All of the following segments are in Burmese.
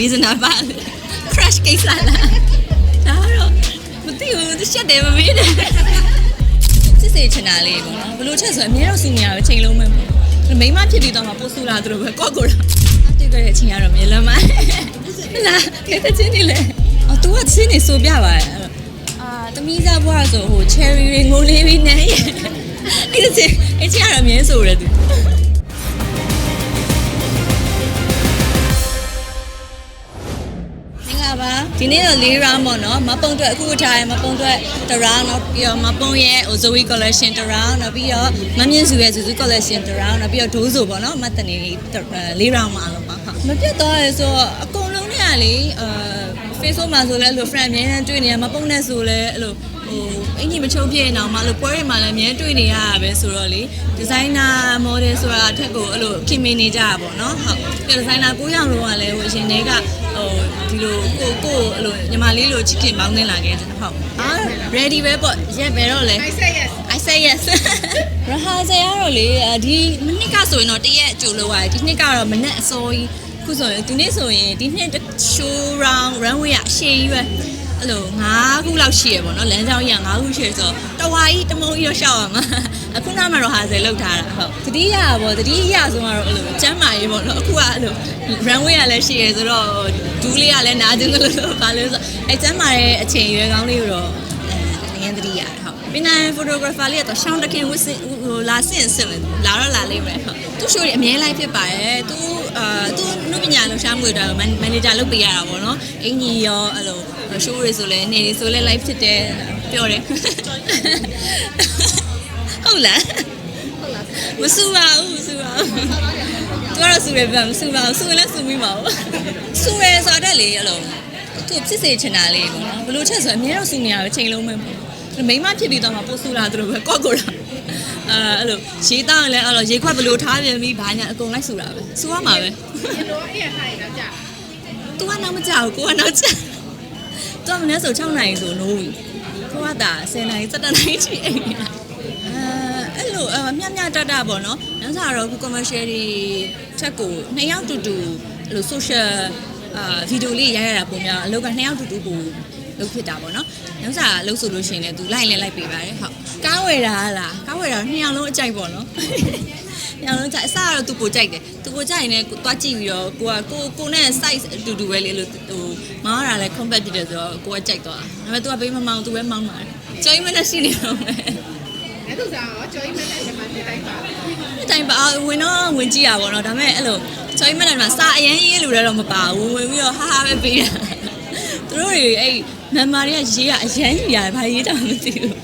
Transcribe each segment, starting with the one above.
မေးစနာပါလေ crush ကိစ္စလားဒါတော့မသိဘူးတစ်ချက်တည်းမမေးနဲ့စစ်စေချင်တာလေးပေါ့နော်ဘလို့ချက်ဆိုအများတော့စီနေရပဲချိန်လုံးမဲ့ပေါ့မိမဖြစ်ပြီးတော့မှပို့ဆူလာသူတို့ပဲကော့ကိုတော့တွေ့ကြတဲ့ချိန်ကတော့မြေလမ်းမလားခဲတဲ့ချင်းနေလေအော် तू ကချင်းနေဆိုပြပါရဲ့အာသမီးစားဘွားဆိုဟို cherry တွေငိုလေးပြီးနေရဲ့အဲ့ဒါချင်းအဲ့ချင်းကတော့အမြဲဆိုရတ ဒီနေ့တော့၄ round ပေါ့နော်မပုံအတွက်အခုဝထားရမပုံအတွက်တ round နောက်ပြီးတော့မပုံရဲ့ Zoe collection တ round နောက်ပြီးတော့မမြင့်စုရဲ့ Suzuki collection တ round နောက်ပြီးတော့ဒိုးဆိုပေါ့နော်မတ်တနေ၄ round မှာအလုံးပါဟုတ်မပြတ်သွားရဲဆိုတော့အကုန်လုံးနဲ့ကလေအာ Facebook မှာဆိုလဲအဲ့လို friend အများနဲ့တွေ့နေရမပုံနဲ့ဆိုလဲအဲ့လိုဟိုအင်ကြီးမချုပ်ပြည့်နေအောင်မလို့ပွဲတွေမှာလည်းအများတွေ့နေရတာပဲဆိုတော့လေဒီဇိုင်နာ model ဆိုတာအထက်ကိုအဲ့လိုခင်မင်းနေကြတာပေါ့နော်ဟုတ်ဒီဇိုင်နာကိုရောင်လုံးကလည်းဟိုအရင်တည်းကဟို ဒီလိုကိုကိုအဲ့လိုညီမလေးလိုချစ်ခင်မောင်းနေလာခဲ့တယ်ဟုတ်အာ ready ပဲပေါ့ရက်ပဲတော့လေ I say yes. I say yes ရဟာဆယ်ကတော့လေဒီမနစ်ကဆိုရင်တော့တရက်အကျိုးလောက်ရတယ်ဒီနှစ်ကတော့မနဲ့အစောကြီးခုဆိုရင်ဒီနေ့ဆိုရင်ဒီနှစ် show round runway အရှည်ကြီးပဲအဲ့လို9ခုလောက်ရှိရပေါ့နော်လမ်းကြောင်းကြီးက9ခုရှိရဆိုတော့တဝါကြီးတမုံကြီးတော့ရှောက်ရမှာအခုနောက်မှတော့ဟာဆယ်လောက်ထားတာဟုတ်တတိယပေါ့တတိယဆိုတော့အဲ့လိုကျမ်းမာရေးပေါ့နော်အခုကအဲ့လို runway ကလည်းရှိရဆိုတော့ဒူးလေးကလည်းနားကျင်လို့လို့ပါလို့ဆိုအဲ့ကျမ်းမာရဲ့အချိန်ရွယ်ကောင်းလေးကိုတော့အဲငင်းတတိယဟုတ်ပင်နိုင်ဖိုတိုဂရာဖာလေးကတော့ရှောင်းတခင်ဝစ်စင်ဟိုလာစင်စင်လာတော့လာလိမ့်မယ်ဟုတ်သူရှိုးတွေအမြဲလိုက်ဖြစ်ပါရဲ့သူအာသူနုပညာလှူရှားမှုတွေတော့မန်နေဂျာလုပ်ပေးရတာပေါ့နော်အင်ကြီးရောအဲ့လိုရှိုးတွေဆိုလဲနေတွေဆိုလဲ live ဖြစ်တယ်ပြောတယ်ဟုတ်လားမဆူပါဘူးမဆူပါဘူးသူ ကတော့ဆူတယ်ပြမဆူပါဘူးဆူရင်လည်းဆူမိမှာဘူးဆူရဲဆိုတော့လေအဲ့လိုသူဖြစ်စေချင်တာလေးပေါ့နော်ဘလို့ချက်ဆိုအများတော့ဆူနေရပဲချိန်လုံးမဲ့ပေါ့မိမဖြစ်ပြီးတော့မှပို့ဆူလာသူတို့ပဲကော့ကိုတော့အဲအဲ့လိုရေးတောင်းရင်လည်းအဲ့လိုရေခွက်ဘလို့ထားပြန်ပြီးဘာညာအကုန်လိုက်ဆူတာပဲဆူရမှာပဲ You know, yeah, hi, now, ja. तू ကနောက်မကြောက်ကိုကနောက်ချက် तू ကမနေ့ဆို6နိုင်ဆိုနိုးပြီကိုကတာ10နိုင်7နိုင်ချီအိမ်နေတာ အဲအဲ့လိုအမြတ်မြတ်တတပေါ့နော်။နောက်စားတော့ခု commercial တွေချက်ကိုနှစ်ယောက်တူတူအဲ့လို social အာဗီဒီယိုလေးရိုက်ရတာပုံများအလုပ်ကနှစ်ယောက်တူတူပုံလုပ်ဖြစ်တာပေါ့နော်။နောက်စားလုပ်ဆိုလို့ရှိရင်လည်း तू လိုက်လဲလိုက်ပေးပါတယ်ဟုတ်။ကားဝယ်တာလားကားဝယ်တာနှစ်ယောက်လုံးအကြိုက်ပေါ့နော်။ညောင်လုံးကြိုက်အစကတော့သူကိုကြိုက်တယ်သူကိုကြိုက်ရင်လည်းကိုသွားကြည့်ပြီးတော့ကိုကကိုကိုနဲ့ size အတူတူပဲလေလို့ဟိုမောင်းရတာလည်း compact ဖြစ်တယ်ဆိုတော့ကိုကကြိုက်သွားဒါပေမဲ့သူကဘေးမမောင်းသူပဲမောင်းပါတယ်ကျောင်းမနဲ့ရှိနေတော့မယ် အဲ့ဒါဆိုတော့ကျော်ကြီးမနဲ့ဒီမှာနေတိုင်းပါဒီတိုင်းပါဝင်တော့ဝင်ကြည့်ရပါတော့ဒါပေမဲ့အဲ့လိုကျောင်းမနဲ့မှာစာအရန်ရေးလို့လည်းတော့မပါဘူးဝင်ပြီးတော့ဟာဟာပဲပေးတာသူတို့တွေအဲ့နံပါတ်တွေကရေးရအရန်ကြီးရတယ်ဘာရေးတာမသိဘူး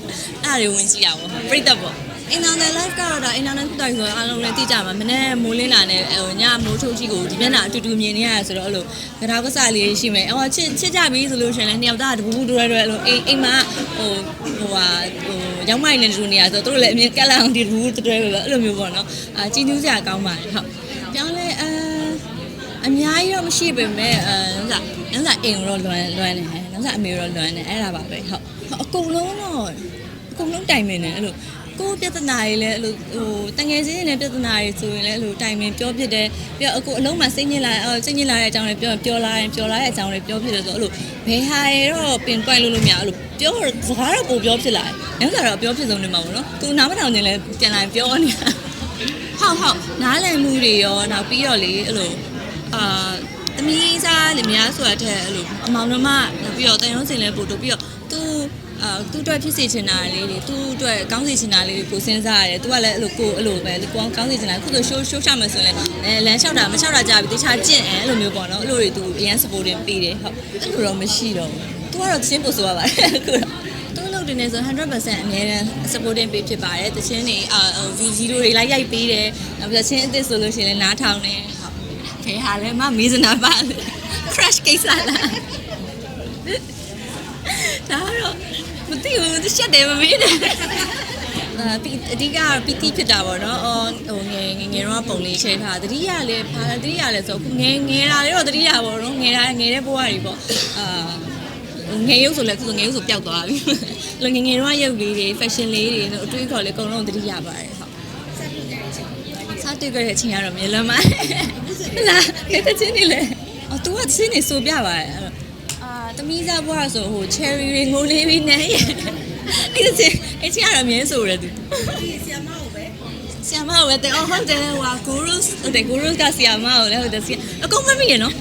အဲ့ဒါတွေဝင်ကြည့်ရပါပြိတ္တပေါ့ အင်တာနက် live ကတော့ဒါအင်တာနက်တိုင်ဆိုတော့အားလုံးလည်းသိကြမှာမနေ့မိုးလင်းလာနဲ့ဟိုညမိုးထုတ်ကြီးကိုဒီမျက်နှာအတူတူမြင်နေရတယ်ဆိုတော့အဲ့လိုကြောက်ကစားလေးရှိမယ်အော်ချစ်ချစ်ကြပြီဆိုလို့ရှိရင်လည်းနှစ်ယောက်သားတပူပူတူရဲတူရဲအဲ့လိုအိမ်အိမ်မှာဟိုဟိုဟာဟိုရောက်မိုင်းနေတူနေရဆိုတော့တို့လည်းအမြင်ကက်လာအောင်ဒီတပူပူတူရဲပဲအဲ့လိုမျိုးပေါ့နော်အာကြည်နူးစရာကောင်းပါတယ်ဟုတ်ပြောင်းလဲအဲအများကြီးတော့မရှိပေမဲ့အဲနောက်စားနောက်စားအိမ်တော့လွမ်းလွမ်းနေတယ်နောက်စားအမေတော့လွမ်းနေအဲ့ဒါပါပဲဟုတ်အကုန်လုံးတော့အ ကုန်လုံးတိုင်မင်နေအဲ့လိုကိုယ်ပြဿနာတွေလည်းအဲ့လိုဟိုတငယ်ချင်းတွေလည်းပြဿနာတွေဆိုရင်လည်းအဲ့လိုတိုင်ပင်ပြောဖြစ်တယ်ပြီးတော့အခုအလုံးမှာစိတ်ညစ်လာအော်စိတ်ညစ်လာတဲ့အကြောင်းတွေပြောပြောလာရင်ပြောလာတဲ့အကြောင်းတွေပြောဖြစ်တယ်ဆိုတော့အဲ့လိုဘယ်ဟာတွေတော့ပင်ပွိုက်လို့လို့မရအဲ့လိုပြောစကားတော့ပိုပြောဖြစ်လာတယ်။နောက်ကြတော့ပြောဖြစ်ဆုံးနေမှာပေါ့နော်။ तू နားမထောင်ခြင်းလဲပြန်လာပြောနေတာ။ဟုတ်ဟုတ်နားလည်မှုတွေရောနောက်ပြီးတော့လေအဲ့လိုအာသမီးစားလင်မယားဆိုတာတဲ့အဲ့လိုအမောင်နှမနောက်ပြီးတော့တန်ရုံးစင်လဲပို့တော့ပြီးတော့ तू အာသူ့အတွက်ဖြစ်စေချင်တာလေးတွေသူ့အတွက်ကောင်းစေချင်တာလေးတွေကိုစဉ်းစားရတယ်သူကလည်းအဲ့လိုကိုအဲ့လိုပဲကိုကောင်းစေချင်တာခုလိုရှိုးရှိုးချမယ်ဆိုရင်လည်းလမ်းလျှောက်တာမလျှောက်တာကြာပြီတခြားကျင့်အဲအဲ့လိုမျိုးပေါ့နော်အဲ့လိုတွေသူအရန် supporting ပေးတယ်ဟုတ်အဲ့လိုတော့မရှိတော့ဘူးသူကတော့သင်းပို့ဆိုရပါတယ်ခုတော့တင်နေဆို100%အမြဲတမ်း supporting ပေးဖြစ်ပါတယ်။တခြင်းတွေအာဗီဒီယိုတွေလိုက်ရိုက်ပေးတယ်။နောက်ပြီးချင်းအစ်စ်ဆိုလို့ရှိရင်လည်းနားထောင်တယ်။ဟုတ်။ခေဟာလည်းမမေးစနာပါ crash ကိစ္စလား။ ဒါတော့မသိဘူးတစ်ချက်တည်းမမေးနဲ့အာပီအဓိကပီတီဖြစ်တာပေါ့နော်အော်ဟိုငယ်ငယ်ငယ်တော့ပုံလေးရှင်းထားတတိယလည်းဘာတတိယလည်းဆိုအခုငယ်ငယ်တာလေးတော့တတိယပေါ့နော်ငယ်တာငယ်တဲ့ဘဝတွေပေါ့အာငယ်ရုပ်ဆိုလည်းအခုငယ်ရုပ်ဆိုပျောက်သွားပြီလောငယ်ငယ်တော့ရုပ်လေးတွေ fashion လေးတွေအတွေးခေါ်လေးအကုန်လုံးတတိယပါတယ်ဟုတ်စားတွေ့ကြတဲ့အချိန်ကတော့မြေလမ်းမလားခဲတဲ့ချင်းနေလေအော် तू ကသင်းနေဆိုပြပါတယ် အဲ့တော့အာတမီးစားဘွားဆိုဟို cherry တွေငိုလေးပြီးနန်းရဲ့အဲ့ဒါချင်းအဲ့ချင်းကတော့အမြဲဆိုရတယ် तू ဆီယမကိုပဲဆီယမကိုပဲတဲ့အော်ဟုတ်တယ်ဟွာ gurus ဟုတ်တယ် gurus ကဆီယမကိုလည်းဟုတ်တယ်ဆီယအကုန်မမိရနော်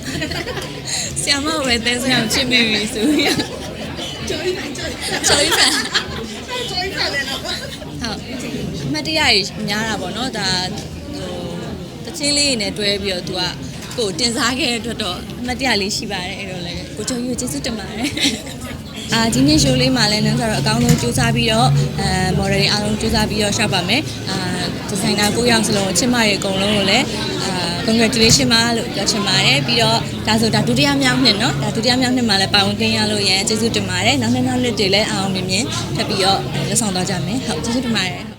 ဆီယမကိုပဲတဲ့ဆိုအောင်ချစ်မိပြီဆိုပြီးကျော်ကြီးကျော်ကြီးကျော်ကြီးဖန်ကျော်ကြီးပါလေနော်ဟုတ်အမှတ်တရကြီးများတာပေါ့နော်ဒါဟိုတချင်းလေးတွေနဲ့တွဲပြီးတော့ तू က ကိုယ်တင်စားခဲ့တဲ့အတွက်တော့အမှတ်တရလေးရှိပါတယ်အဲ့တော့လည်းကိုကျော်ကြီးကိုကျေးဇူးတင်ပါတယ်အာဒီနေ့ show လေးမှာလည်းနန်းစားတော့အကောင်းဆုံးစူးစမ်းပြီးတော့အဲ model တွေအားလုံးစူးစမ်းပြီးတော့ရှောက်ပါမယ်အာဒီဇိုင်နာကိုယောက်စလုံးချစ်မတွေအကုန်လုံးကိုလည်းအာ congratulation ပါလို့ပြောချင်ပါတယ်ပြီးတော့ဒါဆိုဒါဒုတိယမြောက်နှစ်เนาะဒါဒုတိယမြောက်နှစ်မှာလည်းပါဝင်သင်ရလို့ရန်ကျေးဇူးတင်ပါတယ်နောက်နှစ်နောက်နှစ်တွေလည်းအောင်အောင်မြင်မြင်ထပ်ပြီးတော့လက်ဆောင်သွားကြမယ်ဟုတ်ကျေးဇူးတင်ပါတယ်